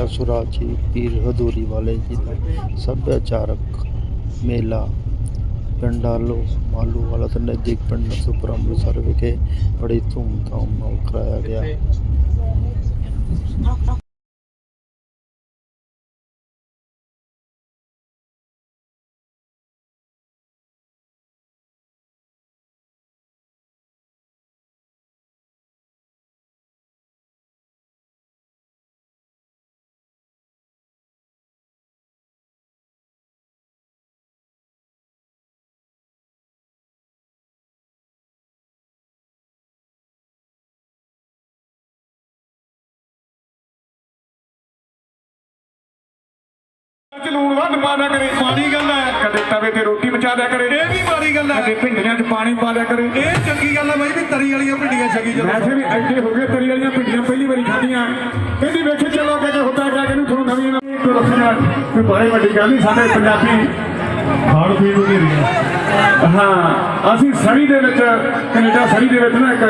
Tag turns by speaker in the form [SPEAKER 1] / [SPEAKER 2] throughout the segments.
[SPEAKER 1] ਰਾਜਾ ਸੁਰਾਜੀ ਪੀਰ ਹਦੂਰੀ ਵਾਲੇ ਜੀ ਦਾ ਸੱਭਿਆਚਾਰਕ ਮੇਲਾ, ਪਿੰਡਾਲੋ ਮਾਲੂ ਵਾਲਾ ਤੇ ਨਜ਼ਦੀਕ ਪਿੰਡ ਨਸੂਪੁਰ ਅੰਮ੍ਰਿਤਸਰ ਵਿਖੇ ਬੜੀ ਧੂਮਧਾਮ ਨਾਲ ਕਰਾਇਆ ਗਿਆ।
[SPEAKER 2] ਚ ਲੂਣ ਵੱਧ ਪਾ ਦਿਆ ਕਰੇ।
[SPEAKER 3] ਮਾੜੀ ਗੱਲ ਹੈ।
[SPEAKER 2] ਕਦੇ ਤਵੇ ਤੇ ਰੋਟੀ ਬਚਾ ਦਿਆ ਕਰੇ।
[SPEAKER 3] ਇਹ ਵੀ ਮਾੜੀ ਗੱਲ ਹੈ।
[SPEAKER 2] ਕਦੇ ਭਿੰਡੀਆਂ 'ਚ ਪਾਣੀ ਪਾ ਦਿਆ ਕਰੇ।
[SPEAKER 3] ਇਹ ਚੰਗੀ ਗੱਲ ਹੈ ਬਾਈ ਵੀ ਤਰੀ ਵਾਲੀਆਂ ਭਿੰਡੀਆਂ ਛਕੀ ਜਦੋਂ।
[SPEAKER 2] ਵੈਸੇ ਵੀ ਐਡੇ ਹੋ ਗਏ ਤਰੀ ਵਾਲੀਆਂ ਭਿੰਡੀਆਂ ਪਹਿਲੀ ਵਾਰੀ ਖਾਧੀਆਂ। ਕਹਿੰਦੀ ਵੇਖੇ ਚਲੋ ਕਿ ਜੇ ਹੁੰਦਾ ਕਿਆ ਕਿ ਨੂੰ ਤੁਹਾਨੂੰ ਨਵੀਂ ਕੋਈ ਰੱਖੀਆਂ ਕੋਈ ਬੜੀ ਵੱਡੀ ਗੱਲ ਨਹੀਂ ਸਾਡੇ ਪੰਜਾਬੀ ਖਾਣ ਪੀਣ ਨੂੰ ਨਹੀਂ। ਰਿਹਾ ਹਾਂ ਅਸੀਂ ਸਰੀ ਦੇ ਵਿੱਚ ਕੈਨੇਡਾ ਸਰੀ ਦੇ ਵਿੱਚ ਨਾ ਇੱਕ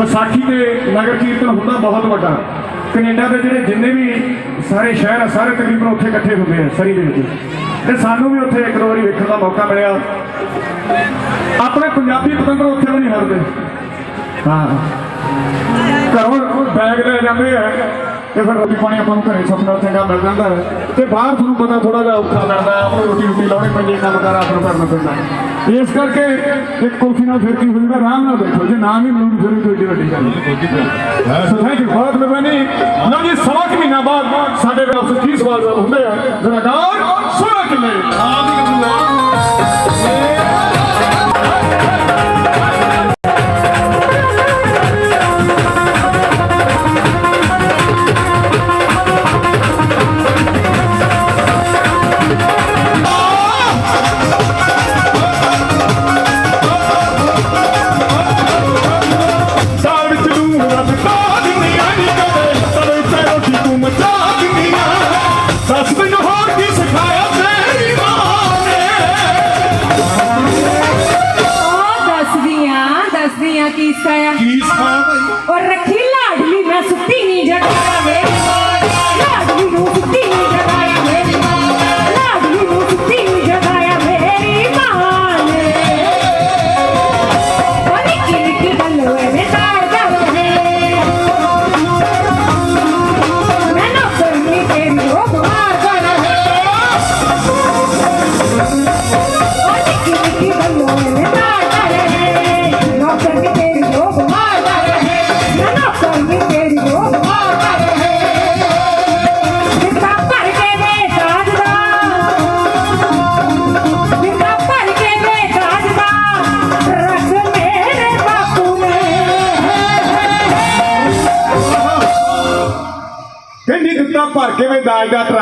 [SPEAKER 2] ਵਿਸਾਖੀ ਤੇ ਨਗਰ ਕੀਰਤਨ ਹੁੰਦਾ ਬਹੁਤ ਵੱਡਾ। ਕੈਨੇਡਾ ਦੇ ਜਿਹੜੇ ਜਿੰਨੇ ਵੀ ਸਾਰੇ ਸ਼ਹਿਰ ਆ, ਸਾਰੇ ਤਕਰੀਬਨ ਉੱਥੇ ਇਕੱਠੇ ਹੁੰਦੇ ਆ, ਸਰੀ ਦੇ ਵਿੱਚ। ਤੇ ਸਾਨੂੰ ਵੀ ਉੱਥੇ ਇੱਕ ਦੋ ਵਾਰੀ ਵੇਖਣ ਦਾ ਮੌਕਾ ਮਿਲਿਆ। ਆਪਣੇ ਪੰਜਾਬੀ ਪਤੰਦਰ ਉੱਥੇ ਵੀ ਨਹੀਂ ਹਰਦੇ ਹਾਂ। ਘਰੋਂ ਬੈਗ ਲੈ ਜਾਂਦੇ ਆ ਤੇ ਫਿਰ ਰੋਟੀ ਪਾਣੀ ਆਪਾਂ ਨੂੰ ਘਰੇ ਸੁਪਨਾ ਚੰਗਾ ਮਿਲ ਜਾਂਦਾ ਹੈ। ਤੇ ਬਾਹਰ ਤੁਹਾਨੂੰ ਪਤਾ ਥੋੜਾ ਜਿਹਾ ਔਖਾ ਲੱਗਦਾ ਆਪਾਂ ਰੋਟੀ ਰੋਟੀ ਲਾਉਣੀ ਪੈਂਦੀ, ਕੰਮ ਕਾਰ ਆਪ ਨੂੰ ਕਰਨਾ ਪੈਂਦਾ। ਇਸ ਕਰਕੇ ਇੱਕ ਕੁਲਫੀ ਨਾਲ ਫਿਰ ਕੀ ਹੁੰਦਾ ਆਰਾਮ ਨਾਲ ਬੈਠੋ। ਜੇ ਨਾ ਵੀ ਮਿਲੂ ਫਿਰ ਵੀ ਕੋਈ ਏਡੀ ਵੱਡੀ ਗੱਲ ਨਹੀਂ। ਸੋ ਥੈਂਕ ਯੂ ਬਹੁਤ ਮਿਹਰਬਾਨੀ। ਲਓ ਜੀ ਸਵਾ ਕੁ ਮਹੀਨਾ ਬਾਅਦ ਸਾਡੇ ਵਿੱਚ ਕੀ ਸਵਾਲ ਜਵਾਬ ਹੁੰਦੇ ਆ? ਜਰਾ ਗਾਰ ਸੁਣਾ ਕਿੰਨੇ ਆਹ ਦੀ ਗੱਲ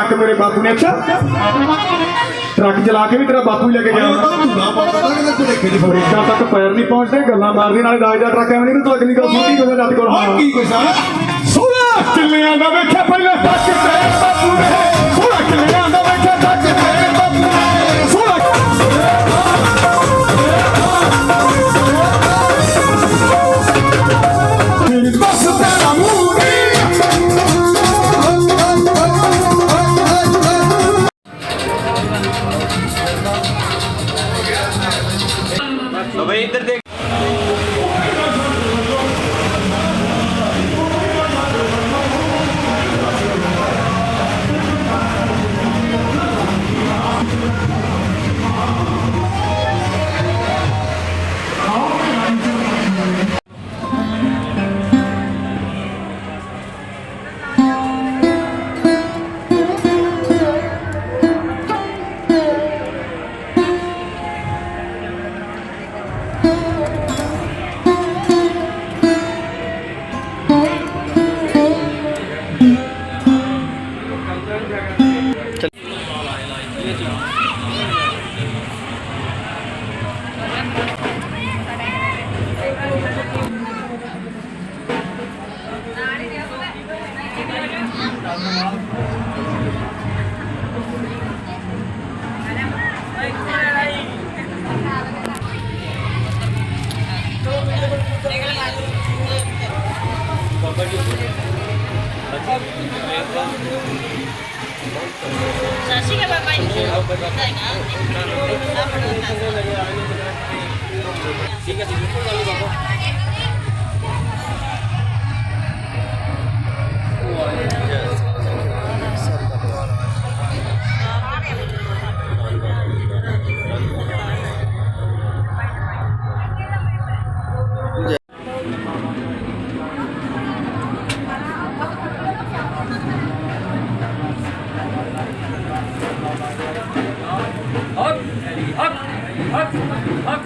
[SPEAKER 2] ਟਰੱਕ ਮੇਰੇ ਬਾਪੂ ਨੇ ਅੱਛਾ? ਟਰੱਕ ਚਲਾ ਕੇ ਵੀ ਤੇਰਾ ਬਾਪੂ ਹੀ ਲੈ ਕੇ ਗਿਆ ਅਮਰੀਕਾ ਤੱਕ ਪੈਰ ਨਹੀਂ ਪਹੁੰਚਦੇ ਗੱਲਾਂ ਮਾਰਦੀ ਨਾਲੇ ਦਾਜ ਦਾ ਟਰੱਕ ਐਵੇਂ ਨਹੀਂ ਤੂੰ ਅਗਲੀ ਗੱਲ ਸੁਣਦੀ ਕੋਈ ਜੱਟ ਕੋਲ
[SPEAKER 3] ਹਾਂ। ਕੀ ਕੋਈ ਸਾਲਾ
[SPEAKER 2] ਸੋਹਣਾ ਕਿੱਲਿਆਂ ਦਾ ਵੇਖਿਆ ਪਹਿਲੇ ਤੱਕ ਤੇਰੇ ਬਾਪੂ ਨੇ। Inter tem ਸਤਿ
[SPEAKER 4] ਸ਼੍ਰੀ ਅਕਾਲ ਬਾਬਾ ਜੀ
[SPEAKER 5] ਠੀਕ ਹੈ ਜੀ ਬਿਲਕੁਲ ਗੱਲ ਬਾਬਾ هك
[SPEAKER 6] هك هك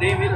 [SPEAKER 6] David.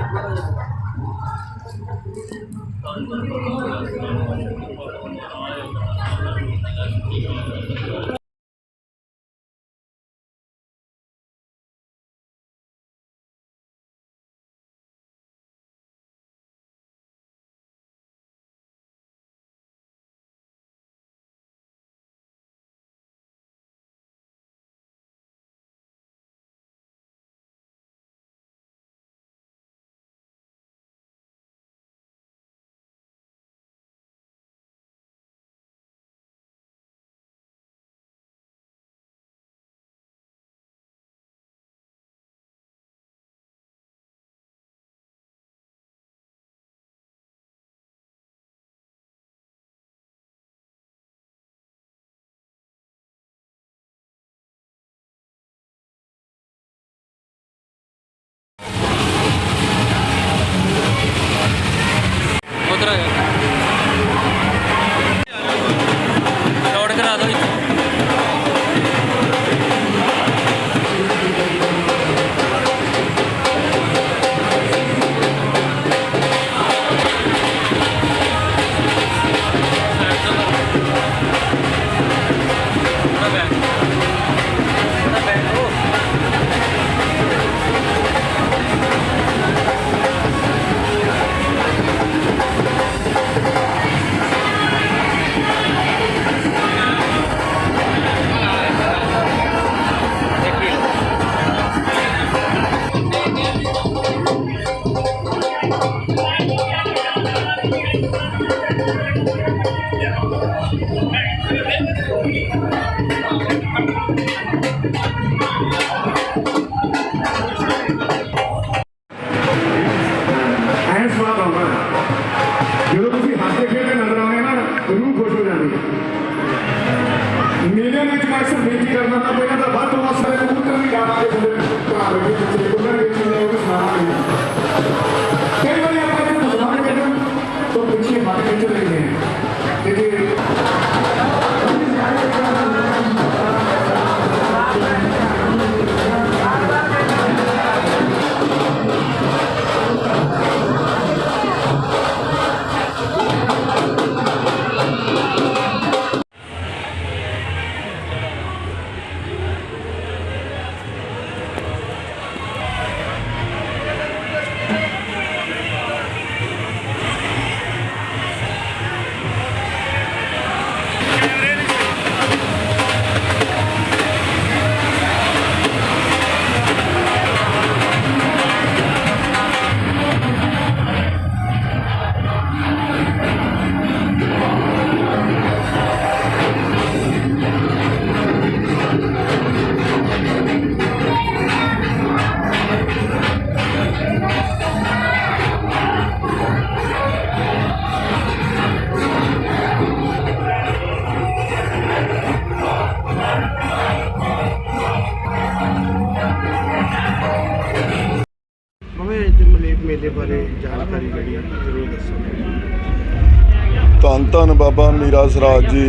[SPEAKER 6] ਮੀਰਾ ਸਰਾਜ ਜੀ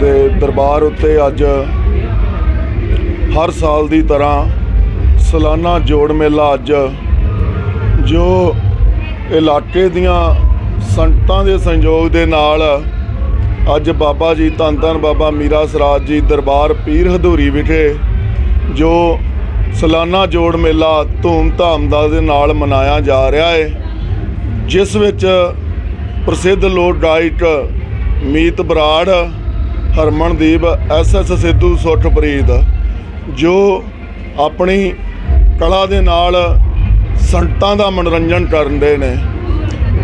[SPEAKER 6] ਦੇ ਦਰਬਾਰ ਉੱਤੇ ਅੱਜ ਹਰ ਸਾਲ ਦੀ ਤਰ੍ਹਾਂ ਸਾਲਾਨਾ ਜੋੜ ਮੇਲਾ ਅੱਜ, ਜੋ ਇਲਾਕੇ ਦੀਆਂ ਸੰਗਤਾਂ ਦੇ ਸੰਯੋਗ ਦੇ ਨਾਲ ਅੱਜ ਬਾਬਾ ਜੀ ਧੰਨ ਧੰਨ ਬਾਬਾ ਮੀਰਾ ਸਰਾਜ ਜੀ ਦਰਬਾਰ ਪੀਰ ਹਦੂਰੀ ਵਿਖੇ ਜੋ ਸਾਲਾਨਾ ਜੋੜ ਮੇਲਾ ਧੂਮ-ਧਾਮ ਦਾ ਦੇ ਨਾਲ ਮਨਾਇਆ ਜਾ ਰਿਹਾ ਹੈ, ਜਿਸ ਵਿੱਚ ਪ੍ਰਸਿੱਧ ਲੋਕ ਗਾਇਕ ਮੀਤ ਬਰਾੜ, ਹਰਮਨਦੀਪ ਐਸਐਸ ਸਿੱਧੂ, ਸੁੱਠਪ੍ਰੀਤ, ਜੋ ਆਪਣੀ ਕਲਾ ਦੇ ਨਾਲ ਸੰਗਤਾਂ ਦਾ ਮਨੋਰੰਜਨ ਕਰਨ ਦੇ ਨੇ।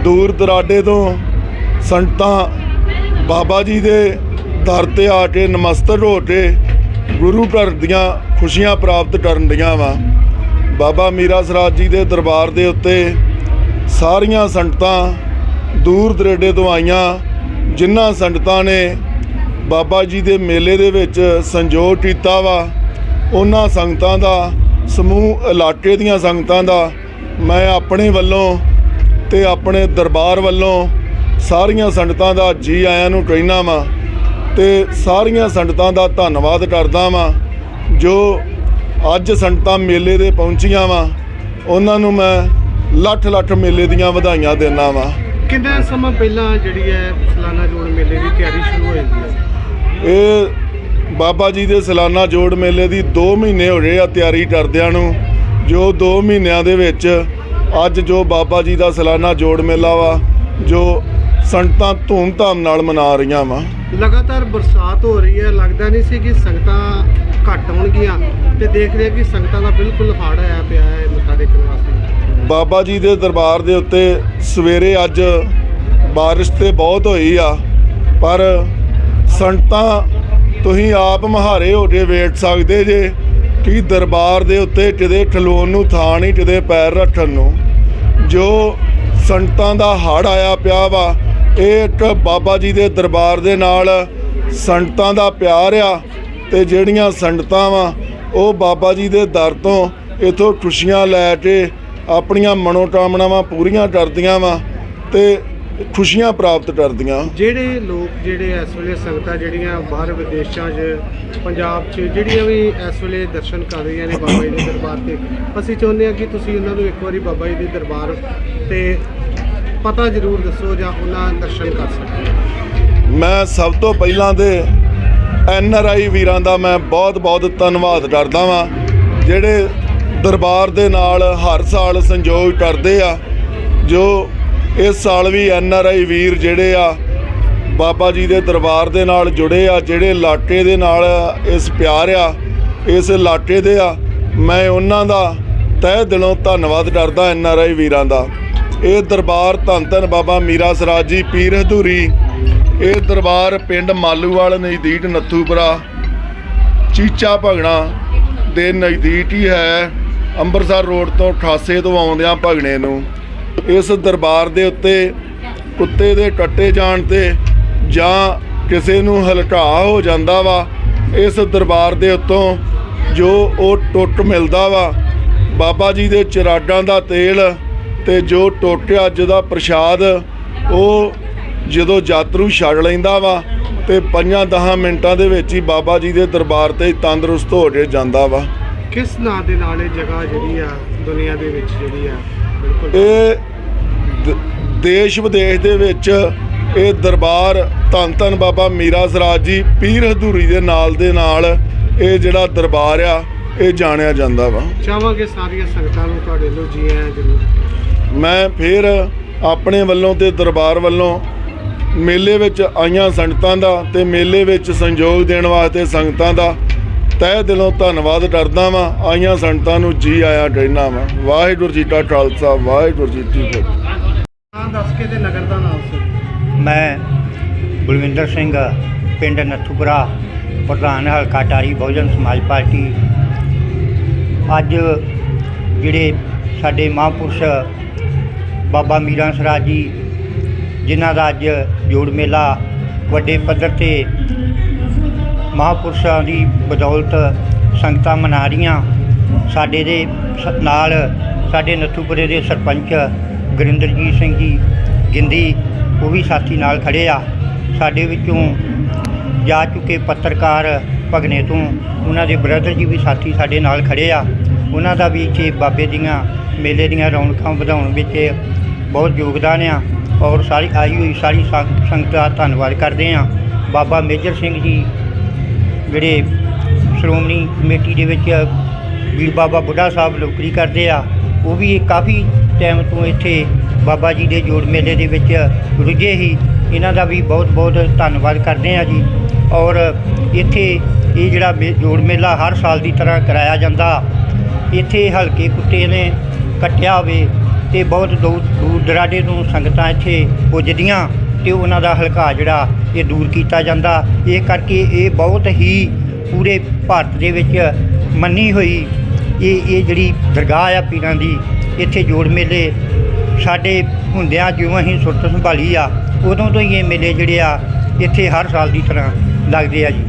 [SPEAKER 6] ਦੂਰ ਦਰਾਡੇ ਤੋਂ ਸੰਗਤਾਂ ਬਾਬਾ ਜੀ ਦੇ ਦਰ ਤੇ ਆ ਕੇ ਨਮਸਤਕ ਹੋ ਕੇ ਗੁਰੂ ਘਰ ਦੀਆਂ ਖੁਸ਼ੀਆਂ ਪ੍ਰਾਪਤ ਕਰਨ ਦੀਆਂ ਵਾ। ਬਾਬਾ ਮੀਰਾ ਸਰਾਜ ਜੀ ਦੇ ਦਰਬਾਰ ਦੇ ਉੱਤੇ ਸਾਰੀਆਂ ਸੰਗਤਾਂ ਦੂਰ ਦਰੇਡੇ ਤੋਂ ਆਈਆਂ ਜਿਨ੍ਹਾਂ ਸੰਗਤਾਂ ਨੇ ਬਾਬਾ ਜੀ ਦੇ ਮੇਲੇ ਦੇ ਵਿੱਚ ਸੰਜੋਗ ਕੀਤਾ ਵਾ, ਉਹਨਾਂ ਸੰਗਤਾਂ ਦਾ, ਸਮੂਹ ਇਲਾਕੇ ਦੀਆਂ ਸੰਗਤਾਂ ਦਾ ਮੈਂ ਆਪਣੇ ਵੱਲੋਂ ਤੇ ਆਪਣੇ ਦਰਬਾਰ ਵੱਲੋਂ ਸਾਰੀਆਂ ਸੰਗਤਾਂ ਦਾ ਜੀ ਆਇਆਂ ਨੂੰ ਕਹਿਣਾ ਵਾਂ ਤੇ ਸਾਰੀਆਂ ਸੰਗਤਾਂ ਦਾ ਧੰਨਵਾਦ ਕਰਦਾ ਵਾਂ, ਜੋ ਅੱਜ ਸੰਗਤਾਂ ਮੇਲੇ ਦੇ ਪਹੁੰਚੀਆਂ ਵਾਂ, ਉਹਨਾਂ ਨੂੰ ਮੈਂ ਲੱਖ ਲੱਖ ਮੇਲੇ ਦੀਆਂ ਵਧਾਈਆਂ ਦਿੰਦਾ ਵਾਂ।
[SPEAKER 5] ਕਿੰਨਾ ਸਮਾਂ ਪਹਿਲਾਂ ਜਿਹੜੀ ਹੈ ਸਾਲਾਨਾ ਜੋੜ ਮੇਲੇ ਦੀ ਤਿਆਰੀ ਸ਼ੁਰੂ ਹੋ ਜਾਂਦੀ ਹੈ
[SPEAKER 6] ਇਹ ਬਾਬਾ ਜੀ ਦੇ ਸਾਲਾਨਾ ਜੋੜ ਮੇਲੇ ਦੀ 2 ਮਹੀਨੇ ਹੋ ਗਏ ਆ ਤਿਆਰੀ ਕਰਦਿਆਂ ਨੂੰ। ਜੋ 2 ਮਹੀਨਿਆਂ ਦੇ ਵਿੱਚ ਅੱਜ ਜੋ ਬਾਬਾ ਜੀ ਦਾ ਸਾਲਾਨਾ ਜੋੜ ਮੇਲਾ ਵਾ ਜੋ ਸੰਗਤਾਂ ਧੂਮ-ਧਾਮ ਨਾਲ ਮਨਾ ਰਹੀਆਂ ਵਾ।
[SPEAKER 5] ਲਗਾਤਾਰ ਬਰਸਾਤ ਹੋ ਰਹੀ ਹੈ ਲੱਗਦਾ ਨਹੀਂ ਸੀ ਕਿ ਸੰਗਤਾਂ ਘੱਟ ਹੋਣਗੀਆਂ ਤੇ ਦੇਖ ਰਹੇ ਕਿ ਸੰਗਤਾਂ ਦਾ ਬਿਲਕੁਲ ਹੜ ਆਇਆ ਪਿਆ ਹੈ ਮੱਥਾ ਟੇਕਣ ਵਾਸਤੇ।
[SPEAKER 6] ਬਾਬਾ ਜੀ ਦੇ ਦਰਬਾਰ ਦੇ ਉੱਤੇ ਸਵੇਰੇ ਅੱਜ ਬਾਰਿਸ਼ ਤੇ ਬਹੁਤ ਹੋਈ ਆ, ਪਰ ਸੰਗਤਾਂ ਤੁਸੀਂ ਆਪ ਮਹਾਰੇ ਹੋ ਕੇ ਵੇਖ ਸਕਦੇ ਜੇ ਕਿ ਦਰਬਾਰ ਦੇ ਉੱਤੇ ਕਿਤੇ ਖਲੋਣ ਨੂੰ ਥਾਂ ਨਹੀਂ, ਕਿਤੇ ਪੈਰ ਰੱਖਣ ਨੂੰ। ਜੋ ਸੰਗਤਾਂ ਦਾ ਹੜ ਆਇਆ ਪਿਆ ਵਾ, ਇਹ ਇੱਕ ਬਾਬਾ ਜੀ ਦੇ ਦਰਬਾਰ ਦੇ ਨਾਲ ਸੰਗਤਾਂ ਦਾ ਪਿਆਰ ਆ ਤੇ ਜਿਹੜੀਆਂ ਸੰਗਤਾਂ ਵਾ, ਉਹ ਬਾਬਾ ਜੀ ਦੇ ਦਰ ਤੋਂ ਇਥੋਂ ਖੁਸ਼ੀਆਂ ਲੈ ਕੇ ਆਪਣੀਆਂ ਮਨੋਕਾਮਨਾਵਾਂ ਪੂਰੀਆਂ ਕਰਦੀਆਂ ਵਾ ਤੇ ਖੁਸ਼ੀਆਂ ਪ੍ਰਾਪਤ ਕਰਦੀਆਂ।
[SPEAKER 5] ਜਿਹੜੇ ਲੋਕ ਜਿਹੜੇ ਇਸ ਵੇਲੇ ਸੰਗਤਾਂ ਜਿਹੜੀਆਂ ਬਾਹਰ ਵਿਦੇਸ਼ਾਂ 'ਚ ਪੰਜਾਬ 'ਚ ਜਿਹੜੀਆਂ ਵੀ ਇਸ ਵੇਲੇ ਦਰਸ਼ਨ ਕਰ ਰਹੀਆਂ ਨੇ ਬਾਬਾ ਜੀ ਦੇ ਦਰਬਾਰ ਤੇ ਅਸੀਂ ਚਾਹੁੰਦੇ ਹਾਂ ਕਿ ਤੁਸੀਂ ਉਹਨਾਂ ਨੂੰ ਇੱਕ ਵਾਰੀ ਬਾਬਾ ਜੀ ਦੇ ਦਰਬਾਰ ਤੇ ਪਤਾ ਜ਼ਰੂਰ ਦੱਸੋ ਜਾਂ ਉਹਨਾਂ ਦਰਸ਼ਨ ਕਰ ਸਕਣ।
[SPEAKER 6] ਮੈਂ ਸਭ ਤੋਂ ਪਹਿਲਾਂ ਤੇ ਐਨ ਆਰ ਆਈ ਵੀਰਾਂ ਦਾ ਮੈਂ ਬਹੁਤ ਬਹੁਤ ਧੰਨਵਾਦ ਕਰਦਾ ਵਾਂ ਜਿਹੜੇ ਦਰਬਾਰ ਦੇ ਨਾਲ ਹਰ ਸਾਲ ਸੰਯੋਗ ਕਰਦੇ ਆ, ਜੋ ਇਸ ਸਾਲ ਵੀ ਐਨ ਆਰ ਆਈ ਵੀਰ ਜਿਹੜੇ ਆ, ਬਾਬਾ ਜੀ ਦੇ ਦਰਬਾਰ ਦੇ ਨਾਲ ਜੁੜੇ ਆ, ਜਿਹੜੇ ਲਾਟੇ ਦੇ ਨਾਲ ਇਸ ਪਿਆਰ ਆ, ਇਸ ਲਾਟੇ ਦੇ ਆ, ਮੈਂ ਉਹਨਾਂ ਦਾ ਤਹਿ ਦਿਲੋਂ ਧੰਨਵਾਦ ਕਰਦਾ ਐਨ ਆਰ ਆਈ ਵੀਰਾਂ ਦਾ। ਇਹ ਦਰਬਾਰ ਧੰਨ ਧੰਨ ਬਾਬਾ ਮੀਰਾ ਸਰਾਜ ਜੀ ਪੀਰ ਹਦੂਰੀ ਇਹ ਦਰਬਾਰ ਪਿੰਡ ਮਾਲੂਵਾਲ ਨਜ਼ਦੀਕ ਨੱਥੂਪੁਰਾ ਚੀਚਾ ਭਗਣਾ ਦੇ ਨਜ਼ਦੀਕ ਹੀ ਹੈ। ਅੰਮ੍ਰਿਤਸਰ ਰੋਡ ਤੋਂ ਖਾਸੇ ਤੋਂ ਆਉਂਦਿਆਂ ਭਗਣੇ ਨੂੰ ਇਸ ਦਰਬਾਰ ਦੇ ਉੱਤੇ ਕੁੱਤੇ ਦੇ ਕੱਟੇ ਜਾਣ ਤੇ ਜਾਂ ਕਿਸੇ ਨੂੰ ਹਲਕਾ ਹੋ ਜਾਂਦਾ ਵਾ, ਇਸ ਦਰਬਾਰ ਦੇ ਉੱਤੋਂ ਜੋ ਉਹ ਟੁੱਟ ਮਿਲਦਾ ਵਾ, ਬਾਬਾ ਜੀ ਦੇ ਚਰਾਗਾਂ ਦਾ ਤੇਲ ਤੇ ਜੋ ਟੋਟਿਆ ਅੱਜ ਦਾ ਪ੍ਰਸ਼ਾਦ, ਉਹ ਜਦੋਂ ਯਾਤਰੂ ਛੱਡ ਲੈਂਦਾ ਵਾ ਤੇ 5-10 ਮਿੰਟਾਂ ਦੇ ਵਿੱਚ ਹੀ ਬਾਬਾ ਜੀ ਦੇ ਦਰਬਾਰ ਤੇ ਤੰਦਰੁਸਤ ਹੋ ਕੇ ਜਾਂਦਾ ਵਾ।
[SPEAKER 5] ਕਿਸ ਨਾਂ ਦੇ ਨਾਲ ਇਹ ਜਗ੍ਹਾ ਜਿਹੜੀ ਆ ਦੁਨੀਆ ਦੇ ਵਿੱਚ ਜਿਹੜੀ ਆ ਬਿਲਕੁਲ
[SPEAKER 6] ਇਹ ਦ- ਦੇਸ਼ ਵਿਦੇਸ਼ ਦੇ ਵਿੱਚ ਇਹ ਦਰਬਾਰ ਧੰਨ ਧੰਨ ਬਾਬਾ ਮੀਰਾ ਸਰਾਜ ਜੀ ਪੀਰ ਹਦੂਰੀ ਦੇ ਨਾਲ ਦੇ ਨਾਲ ਇਹ ਜਿਹੜਾ ਦਰਬਾਰ ਆ ਇਹ ਜਾਣਿਆ ਜਾਂਦਾ ਵਾ।
[SPEAKER 5] ਚਾਹਾਂਗੇ ਸਾਰੀਆਂ ਸੰਗਤਾਂ ਨੂੰ ਤੁਹਾਡੇ ਲੋ ਜੀ ਆਇਆਂ ਜ਼ਰੂਰ।
[SPEAKER 6] ਮੈਂ ਫਿਰ ਆਪਣੇ ਵੱਲੋਂ ਤੇ ਦਰਬਾਰ ਵੱਲੋਂ ਮੇਲੇ ਵਿੱਚ ਆਈਆਂ ਸੰਗਤਾਂ ਦਾ ਤੇ ਮੇਲੇ ਵਿੱਚ ਸੰਯੋਗ ਦੇਣ ਵਾਸਤੇ ਸੰਗਤਾਂ ਦਾ ਤਹਿ ਦਿਲੋਂ ਧੰਨਵਾਦ ਕਰਦਾ ਵਾਂ ਆਈਆਂ ਸੰਗਤਾਂ ਨੂੰ ਜੀ ਆਇਆਂ ਕਹਿਣਾ ਵਾਂ। ਵਾਹਿਗੁਰੂ ਜੀ ਕਾ ਖਾਲਸਾ ਵਾਹਿਗੁਰੂ ਜੀ ਕੀ ਫਤਿਹ।
[SPEAKER 5] ਨਾਂ ਦੱਸ ਕੇ ਤੇ ਨਗਰ ਦਾ ਨਾਮ ਸੀ
[SPEAKER 7] ਮੈਂ ਬਲਵਿੰਦਰ ਸਿੰਘ ਪਿੰਡ ਨੱਥੂਪੁਰਾ ਪ੍ਰਧਾਨ ਹਲਕਾ ਟਾਰੀ ਬਹੁਜਨ ਸਮਾਜ ਪਾਰਟੀ। ਅੱਜ ਜਿਹੜੇ ਸਾਡੇ ਮਹਾਂਪੁਰਸ਼ ਬਾਬਾ ਮੀਰਾਂ ਸਰਾਜ ਜੀ ਜਿਨ੍ਹਾਂ ਦਾ ਅੱਜ ਜੋੜ ਮੇਲਾ ਵੱਡੇ ਪੱਧਰ ਤੇ ਮਹਾਂਪੁਰਸ਼ਾਂ ਦੀ ਬਦੌਲਤ ਸੰਗਤਾਂ ਮਨਾ ਰਹੀਆਂ ਸਾਡੇ ਦੇ ਸ- ਨਾਲ ਸਾਡੇ ਨੱਥੂਪੁਰੇ ਦੇ ਸਰਪੰਚ ਗੁਰਿੰਦਰਜੀਤ ਸਿੰਘ ਜੀ ਗਿੰਦੀ, ਉਹ ਵੀ ਸਾਥੀ ਨਾਲ ਖੜੇ ਆ। ਸਾਡੇ ਵਿੱਚੋਂ ਜਾ ਚੁੱਕੇ ਪੱਤਰਕਾਰ ਭਗਨੇ ਤੋਂ, ਉਹਨਾਂ ਦੇ ਬ੍ਰਦਰ ਜੀ ਵੀ ਸਾਥੀ ਸਾਡੇ ਨਾਲ ਖੜੇ ਆ। ਉਹਨਾਂ ਦਾ ਵੀ ਇੱਥੇ ਬਾਬੇ ਦੀਆਂ ਮੇਲੇ ਦੀਆਂ ਰੌਣਕਾਂ ਵਧਾਉਣ ਵਿੱਚ ਬਹੁਤ ਯੋਗਦਾਨ ਆ ਔਰ ਸਾਰੀ ਆਈ ਹੋਈ ਸਾਰੀ ਸੰਗ- ਸੰਗਤ ਦਾ ਧੰਨਵਾਦ ਕਰਦੇ ਆ। ਬਾਬਾ ਮੇਜਰ ਸਿੰਘ ਜੀ ਜਿਹੜੇ ਸ਼੍ਰੋਮਣੀ ਕਮੇਟੀ ਦੇ ਵਿੱਚ ਵੀਰ ਬਾਬਾ ਬੁੱਢਾ ਸਾਹਿਬ ਨੌਕਰੀ ਕਰਦੇ ਆ, ਉਹ ਵੀ ਕਾਫੀ ਟਾਈਮ ਤੋਂ ਇੱਥੇ ਬਾਬਾ ਜੀ ਦੇ ਜੋੜ ਮੇਲੇ ਦੇ ਵਿੱਚ ਰੁੱਝੇ ਹੀ ਇਹਨਾਂ ਦਾ ਵੀ ਬਹੁਤ ਬਹੁਤ ਧੰਨਵਾਦ ਕਰਦੇ ਆ ਜੀ। ਔਰ ਇੱਥੇ ਇਹ ਜਿਹੜਾ ਜੋੜ ਮੇਲਾ ਹਰ ਸਾਲ ਦੀ ਤਰ੍ਹਾਂ ਕਰਾਇਆ ਜਾਂਦਾ। ਇੱਥੇ ਹਲਕੇ ਕੁੱਤੇ ਨੇ ਕੱਟਿਆ ਹੋਵੇ ਤੇ ਬਹੁਤ ਦੂਰ ਦੂਰ ਦਰਾਡੇ ਤੋਂ ਸੰਗਤਾਂ ਇੱਥੇ ਪੁੱਜਦੀਆਂ। ਤੇ ਉਹਨਾਂ ਦਾ ਹਲਕਾ ਜਿਹੜਾ ਇਹ ਦੂਰ ਕੀਤਾ ਜਾਂਦਾ। ਇਹ ਕਰਕੇ ਇਹ ਬਹੁਤ ਹੀ ਪੂਰੇ ਭਾਰਤ ਦੇ ਵਿੱਚ ਮੰਨੀ ਹੋਈ ਇਹ ਇਹ ਜਿਹੜੀ ਦਰਗਾਹ ਆ ਪੀਰਾਂ ਦੀ, ਇੱਥੇ ਜੋੜ ਮੇਲੇ ਸਾਡੇ ਹੁੰਦਿਆਂ ਜਿਉਂ ਅਸੀਂ ਸੁਰਤ ਸੰਭਾਲੀ ਆ, ਉਦੋਂ ਤੋਂ ਹੀ ਇਹ ਮੇਲੇ ਜਿਹੜੇ ਆ ਇੱਥੇ ਹਰ ਸਾਲ ਦੀ ਤਰ੍ਹਾਂ ਲੱਗਦੇ ਆ ਜੀ।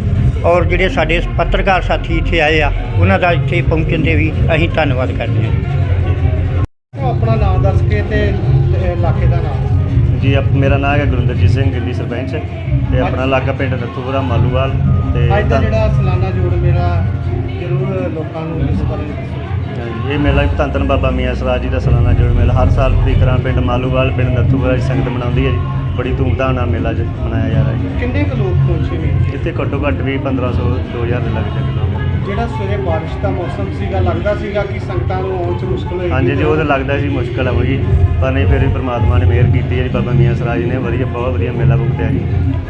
[SPEAKER 7] ਔਰ ਜਿਹੜੇ ਸਾਡੇ ਪੱਤਰਕਾਰ ਸਾਥੀ ਇੱਥੇ ਆਏ ਆ, ਉਹਨਾਂ ਦਾ ਇੱਥੇ ਪਹੁੰਚਣ ਦੇ ਵੀ ਅਸੀਂ ਧੰਨਵਾਦ ਕਰਦੇ ਹਾਂ।
[SPEAKER 5] ਆਪਣਾ ਨਾਮ ਦੱਸ ਕੇ ਤੇ ਇਲਾਕੇ ਦਾ ਨਾਮ।
[SPEAKER 8] ਜੀ ਆਪ- ਮੇਰਾ ਨਾਮ ਹੈ ਗੁਰਿੰਦਰਜੀਤ ਸਿੰਘ ਗਿੱਲੀ ਸਰਪੰਚ। ਤੇ ਆਪਣਾ ਇਲਾਕਾ ਪਿੰਡ ਨੱਥੂਪੁਰਾ ਮਾਲੂਵਾਲ ਤੇ
[SPEAKER 5] ਅੱਜ ਦਾ ਜਿਹੜਾ ਸਾਲਾਨਾ ਜੋੜ ਮੇਲਾ ਜ਼ਰੂਰ ਲੋਕਾਂ ਨੂੰ ਇਸ ਬਾਰੇ ਦੱਸੋ।
[SPEAKER 8] ਇਹ ਮੇਲਾ ਧੰਨ ਧੰਨ ਬਾਬਾ ਮੀਆਂ ਸਰਾਜ ਜੀ ਦਾ ਸਾਲਾਨਾ ਜੋੜ ਮੇਲਾ। ਹਰ ਸਾਲ ਦੀ ਤਰ੍ਹਾਂ ਪਿੰਡ ਮਾਲੂਵਾਲ ਪਿੰਡ ਨੱਥੂਪੁਰਾ ਦੀ ਸੰਗਤ ਮਨਾਉਂਦੀ ਹੈ ਜੀ। ਬੜੀ ਧੂਮਧਾਮ ਨਾਲ ਮੇਲਾ ਜ- ਮਨਾਇਆ ਜਾ ਰਿਹਾ ਜੀ
[SPEAKER 5] ਕਿੰਨੇ ਕੁ ਲੋਕ ਪਹੁੰਚੇ ਨੇ?
[SPEAKER 8] ਇੱਥੇ ਘੱਟੋ ਘੱਟ ਵੀ 1500 2000 ਦੇ ਲੱਗ ਜਾਂਦੇ ਲੋਕ
[SPEAKER 5] ਜਿਹੜਾ ਸਵੇਰੇ ਬਾਰਿਸ਼ ਦਾ ਮੌਸਮ ਸੀਗਾ ਲੱਗਦਾ ਸੀਗਾ ਕਿ ਸੰਗਤਾਂ ਨੂੰ ਆਉਣ 'ਚ ਮੁਸ਼ਕਲ ਹੋਏਗੀ
[SPEAKER 8] ਹਾਂਜੀ ਜੀ ਉਹ ਤਾਂ ਲੱਗਦਾ ਸੀ ਮੁਸ਼ਕਲ ਹੋਊਗੀ ਪਰ ਨਹੀਂ ਫਿਰ ਵੀ ਪ੍ਰਮਾਤਮਾ ਨੇ ਮਿਹਰ ਕੀਤੀ ਹੈ ਜੀ ਬਾਬਾ ਮੀਆਂ ਸਰਾਜ ਨੇ ਵਧੀਆ ਬਹੁਤ ਵਧੀਆ ਮੇਲਾ ਭੁਗਤਿਆ ਜੀ।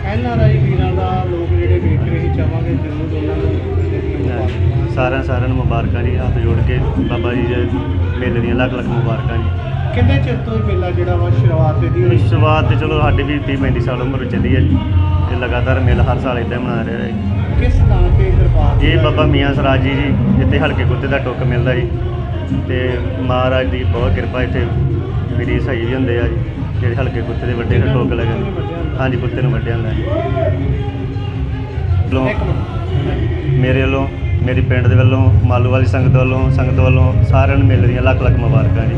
[SPEAKER 5] ਐਨ ਆਰ ਆਈ ਵੀਰਾਂ ਦਾ ਲੋਕ ਜਿਹੜੇ ਵੇਖ ਰਹੇ ਸੀ ਚਾਹਾਂਗੇ ਜ਼ਰੂਰ ਉਹਨਾਂ ਨੂੰ ਮੇਲੇ ਦੀਆਂ ਮੁਬਾਰਕਾਂ।
[SPEAKER 8] ਸਾਰਿਆਂ ਸਾਰਿਆਂ ਨੂੰ ਮੁਬਾਰਕਾਂ ਜੀ ਹੱਥ ਜੋੜ ਕੇ ਬਾਬਾ ਜੀ ਦੇ ਮੇਲੇ ਦੀਆਂ ਲੱਖ ਲੱਖ ਮੁਬਾਰਕਾਂ ਜੀ।
[SPEAKER 5] ਕਿੰਨੇ ਚਿਰ ਤੋਂ ਇਹ ਮੇਲਾ ਜਿਹੜਾ ਵਾ ਸ਼ੁਰੂਆਤ ਇਹਦੀ ਹੋਈ?
[SPEAKER 8] ਸ਼ੁਰੂਆਤ ਤੇ ਚਲੋ ਸਾਡੀ ਵੀ 30 35 ਸਾਲ ਉਮਰ ਚੱਲੀ ਹੈ ਜੀ। ਤੇ ਲਗਾਤਾਰ ਮੇਲਾ ਹਰ ਸਾਲ ਇਦਾਂ ਮਨਾ ਰਿਹਾ ਹੈ। ਜੀ।
[SPEAKER 5] ਕਿਸ ਥਾਂ ਤੇ ਦਰਬਾਰ
[SPEAKER 8] ਇਹ? ਬਾਬਾ ਮੀਆਂ ਸਰਾਜ ਜੀ ਜੀ ਇੱਥੇ ਹਲਕੇ ਕੁੱਤੇ ਦਾ ਟੁੱਕ ਮਿਲਦਾ ਜੀ। ਤੇ ਮਹਾਰਾਜ ਦੀ ਬਹੁਤ ਕਿਰਪਾ ਇੱਥੇ ਮੇਰੀ ਸਹੀ ਵੀ ਹੁੰਦੇ ਆ ਜੀ ਜਿਹੜੇ ਹਲਕੇ ਕੁੱਤੇ ਦੇ ਵੱਡੇ ਦਾ ਟੁੱਕ ਲੱਗੇ ਹਾਂਜੀ ਕੁੱਤੇ ਨੂੰ ਵੱਡਿਆ ਹੁੰਦਾ ਜੀ
[SPEAKER 5] ਮਿੰਟ।
[SPEAKER 8] ਮੇਰੇ ਵੱਲੋਂ ਮੇਰੀ ਪਿੰਡ ਦੇ ਵੱਲੋਂ ਮਾਲੂ ਵਾਲੀ ਸੰਗਤ ਵੱਲੋਂ ਸੰਗਤ ਵੱਲੋਂ ਸਾਰਿਆਂ ਨੂੰ ਮਿਲ ਰਹੀਆਂ ਲੱਖ ਲੱਖ ਮੁਬਾਰਕਾਂ ਜੀ।